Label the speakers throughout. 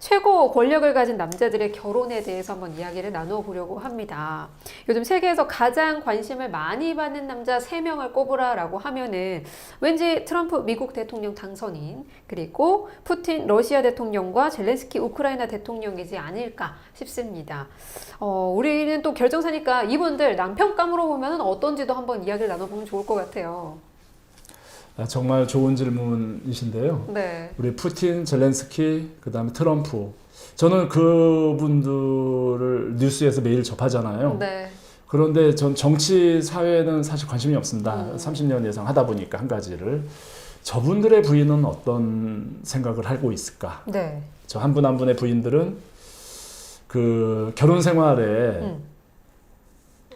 Speaker 1: 최고 권력을 가진 남자들의 결혼에 대해서 한번 이야기를 나눠보려고 합니다. 요즘 세계에서 가장 관심을 많이 받는 남자 3명을 꼽으라라고 하면은 왠지 트럼프 미국 대통령 당선인 그리고 푸틴 러시아 대통령과 젤렌스키 우크라이나 대통령이지 않을까 싶습니다. 어, 우리는 또 결정사니까 이분들 남편감으로 보면 어떤지도 한번 이야기를 나눠보면 좋을 것 같아요.
Speaker 2: 아, 정말 좋은 질문이신데요.
Speaker 1: 네.
Speaker 2: 우리 푸틴, 젤렌스키, 그다음에 트럼프. 저는 그분들을 뉴스에서 매일 접하잖아요.
Speaker 1: 네.
Speaker 2: 그런데 전 정치 사회에는 사실 관심이 없습니다.
Speaker 1: 음.
Speaker 2: 30년 이상 하다 보니까 한 가지를 저분들의 부인은 어떤 생각을 하고 있을까?
Speaker 1: 네.
Speaker 2: 저 한 분 한 분의 부인들은 그 결혼 생활에
Speaker 1: 음.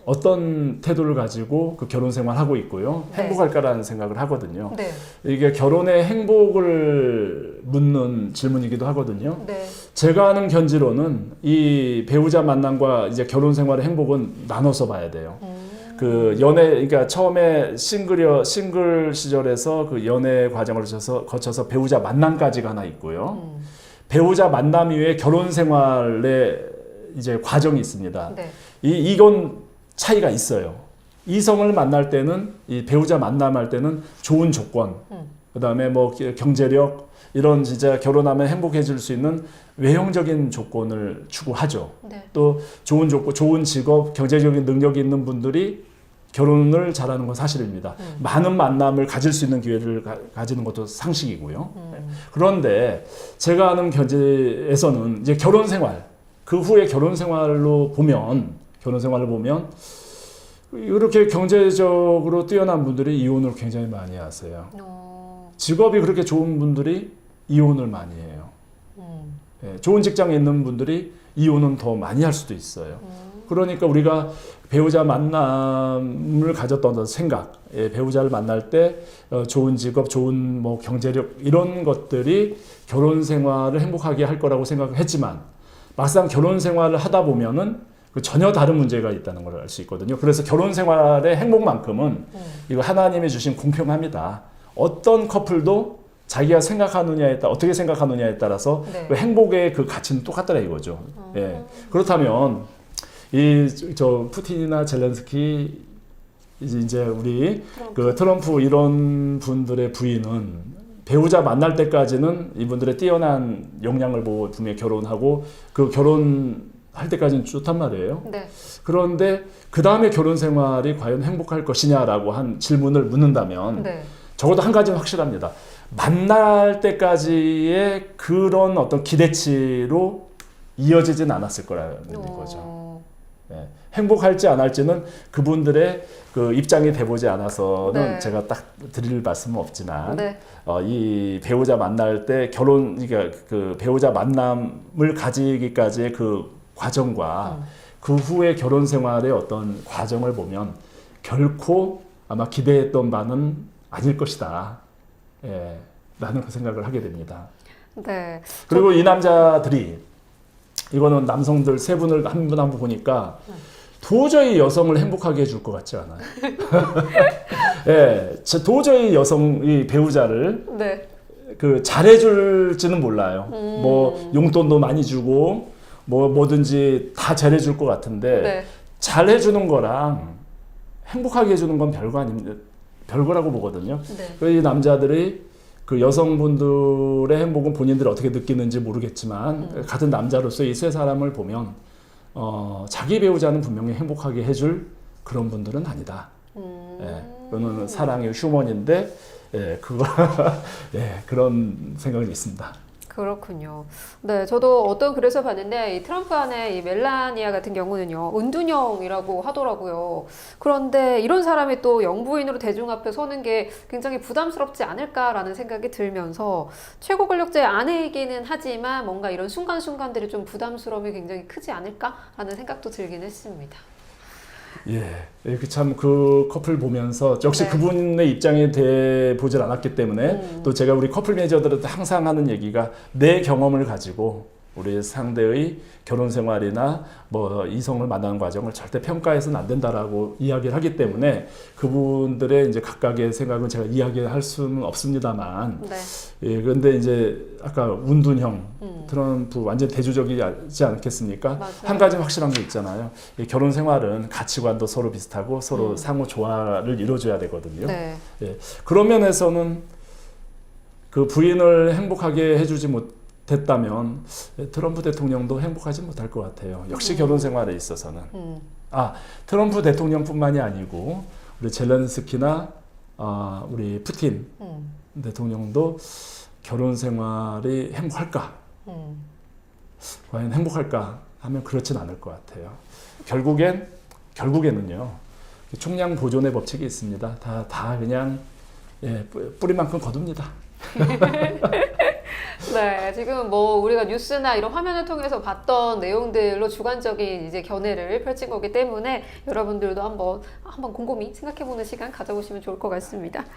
Speaker 2: 어떤 태도를 가지고 그 결혼 생활 하고 있고요.
Speaker 1: 네.
Speaker 2: 행복할까라는 생각을 하거든요.
Speaker 1: 네.
Speaker 2: 이게 결혼의 행복을 묻는 질문이기도 하거든요.
Speaker 1: 네.
Speaker 2: 제가 아는 견지로는 이 배우자 만남과 이제 결혼 생활의 행복은 나눠서 봐야 돼요.
Speaker 1: 음.
Speaker 2: 그 연애 그러니까 처음에 싱글이어 싱글 시절에서 그 연애 과정을 거쳐서 거쳐서 배우자 만남까지가 하나 있고요.
Speaker 1: 음.
Speaker 2: 배우자 만남 이후에 결혼 생활의 이제 과정이 있습니다.
Speaker 1: 네.
Speaker 2: 이 이건 차이가 있어요. 이성을 만날 때는 이 배우자 만남할 때는 좋은 조건,
Speaker 1: 음.
Speaker 2: 그다음에 뭐 기- 경제력 이런 진짜 결혼하면 행복해질 수 있는 외형적인 조건을 추구하죠.
Speaker 1: 네.
Speaker 2: 또 좋은 조건, 좋은 직업, 경제적인 능력이 있는 분들이 결혼을 잘하는 건 사실입니다.
Speaker 1: 음.
Speaker 2: 많은 만남을 가질 수 있는 기회를 가, 지는 것도 상식이고요.
Speaker 1: 음.
Speaker 2: 그런데 제가 아는 견제에서는 이제 결혼 생활 그 후에 결혼 생활로 보면 결혼 생활을 보면 이렇게 경제적으로 뛰어난 분들이 이혼을 굉장히 많이 하세요.
Speaker 1: 어.
Speaker 2: 직업이 그렇게 좋은 분들이 이혼을 많이 해요.
Speaker 1: 음.
Speaker 2: 예, 좋은 직장에 있는 분들이 이혼은 더 많이 할 수도 있어요.
Speaker 1: 음.
Speaker 2: 그러니까 우리가 배우자 만남을 가졌던 생각, 예, 배우자를 만날 때 어, 좋은 직업, 좋은 뭐 경제력 이런 것들이 결혼 생활을 행복하게 할 거라고 생각했지만 막상 결혼 생활을 하다 보면은 그 전혀 다른 문제가 있다는 걸 알 수 있거든요. 그래서 결혼 생활의 행복만큼은
Speaker 1: 음.
Speaker 2: 이거 하나님이 주신 공평합니다. 어떤 커플도 자기가 생각하느냐에 따라 어떻게 생각하느냐에 따라서
Speaker 1: 네.
Speaker 2: 그 행복의 그 가치는 똑같더라 이거죠. 예. 그렇다면 이 저 푸틴이나 젤렌스키 이제 우리 그 트럼프 이런 분들의 부인은 배우자 만날 때까지는 이분들의 뛰어난 역량을 보고 분명히 결혼하고 그 결혼 할 때까지는 좋단 말이에요.
Speaker 1: 네.
Speaker 2: 그런데 그 다음에 결혼 생활이 과연 행복할 것이냐라고 한 질문을 묻는다면
Speaker 1: 네.
Speaker 2: 적어도 한 가지는 확실합니다. 만날 때까지의 그런 어떤 기대치로 이어지진 않았을 거라는 거죠.
Speaker 1: 어.
Speaker 2: 예. 행복할지 안 할지는 그분들의 그 입장이 돼보지 않아서는
Speaker 1: 네.
Speaker 2: 제가 딱 드릴 말씀은 없지만
Speaker 1: 네.
Speaker 2: 어, 이 배우자 만날 때 결혼 그러니까 그 배우자 만남을 가지기까지의 그 과정과
Speaker 1: 음.
Speaker 2: 그 후에 결혼 생활의 어떤 과정을 보면 결코 아마 기대했던 바는 아닐 것이다. 예, 라는 그 생각을 하게 됩니다.
Speaker 1: 네.
Speaker 2: 그리고 이 남자들이 이거는 남성들 세 분을 한 분 한 분 보니까 도저히 여성을 행복하게 해줄 것 같지 않아요. 예, 저 도저히 여성 이 배우자를
Speaker 1: 네.
Speaker 2: 그 잘해줄지는 몰라요.
Speaker 1: 음.
Speaker 2: 뭐 용돈도 많이 주고 뭐 뭐든지 다 잘해줄 것 같은데
Speaker 1: 네.
Speaker 2: 잘해주는 거랑 행복하게 해주는 건 별거 아닙니다. 별거라고 보거든요.
Speaker 1: 네.
Speaker 2: 그이 남자들이 그 여성분들의 행복은 본인들이 어떻게 느끼는지 모르겠지만
Speaker 1: 음.
Speaker 2: 같은 남자로서 이 세 사람을 보면 어, 자기 배우자는 분명히 행복하게 해줄 그런 분들은 아니다.
Speaker 1: 음.
Speaker 2: 예, 그거는 사랑의 휴먼인데 예, 그거 예, 그런 생각이 있습니다.
Speaker 1: 그렇군요. 네, 저도 어떤 글에서 봤는데 이 트럼프 안에 이 멜라니아 같은 경우는요 은둔형이라고 하더라고요. 그런데 이런 사람이 또 영부인으로 대중 앞에 서는 게 굉장히 부담스럽지 않을까라는 생각이 들면서 최고 권력자의 아내이기는 하지만 뭔가 이런 순간순간들이 좀 부담스러움이 굉장히 크지 않을까라는 생각도 들긴 했습니다.
Speaker 2: 예, 이렇게 참 그 커플 보면서 역시
Speaker 1: 네.
Speaker 2: 그분의 입장에 대해 보질 않았기 때문에
Speaker 1: 음.
Speaker 2: 또 제가 우리 커플 매니저들한테 항상 하는 얘기가 내 경험을 가지고 우리 상대의 결혼 생활이나 뭐 이성을 만나는 과정을 절대 평가해서는 안 된다라고 이야기를 하기 때문에 그분들의 이제 각각의 생각은 제가 이야기할 수는 없습니다만
Speaker 1: 네.
Speaker 2: 예 그런데 이제 아까 운둔형
Speaker 1: 음.
Speaker 2: 트럼프 완전 대조적이지 않겠습니까?
Speaker 1: 맞아요.
Speaker 2: 한 가지 확실한 게 있잖아요. 이 결혼 생활은 가치관도 서로 비슷하고 서로
Speaker 1: 음.
Speaker 2: 상호 조화를 이루어줘야 되거든요.
Speaker 1: 네.
Speaker 2: 그런 면에서는 그 부인을 행복하게 해주지 못했다면 트럼프 대통령도 행복하지 못할 것 같아요. 역시
Speaker 1: 음.
Speaker 2: 결혼 생활에 있어서는
Speaker 1: 음.
Speaker 2: 아 트럼프 대통령뿐만이 아니고 우리 젤렌스키나 아, 우리 푸틴
Speaker 1: 음.
Speaker 2: 대통령도 결혼 생활이 행복할까?
Speaker 1: 음.
Speaker 2: 과연 행복할까 하면 그렇진 않을 것 같아요. 결국엔 결국에는요 총량 보존의 법칙이 있습니다. 다 다 그냥 예, 뿌- 뿌리만큼 거둡니다.
Speaker 1: 네, 지금 뭐 우리가 뉴스나 이런 화면을 통해서 봤던 내용들로 주관적인 이제 견해를 펼친 거기 때문에 여러분들도 한번 한번 곰곰이 생각해 보는 시간 가져보시면 좋을 것 같습니다.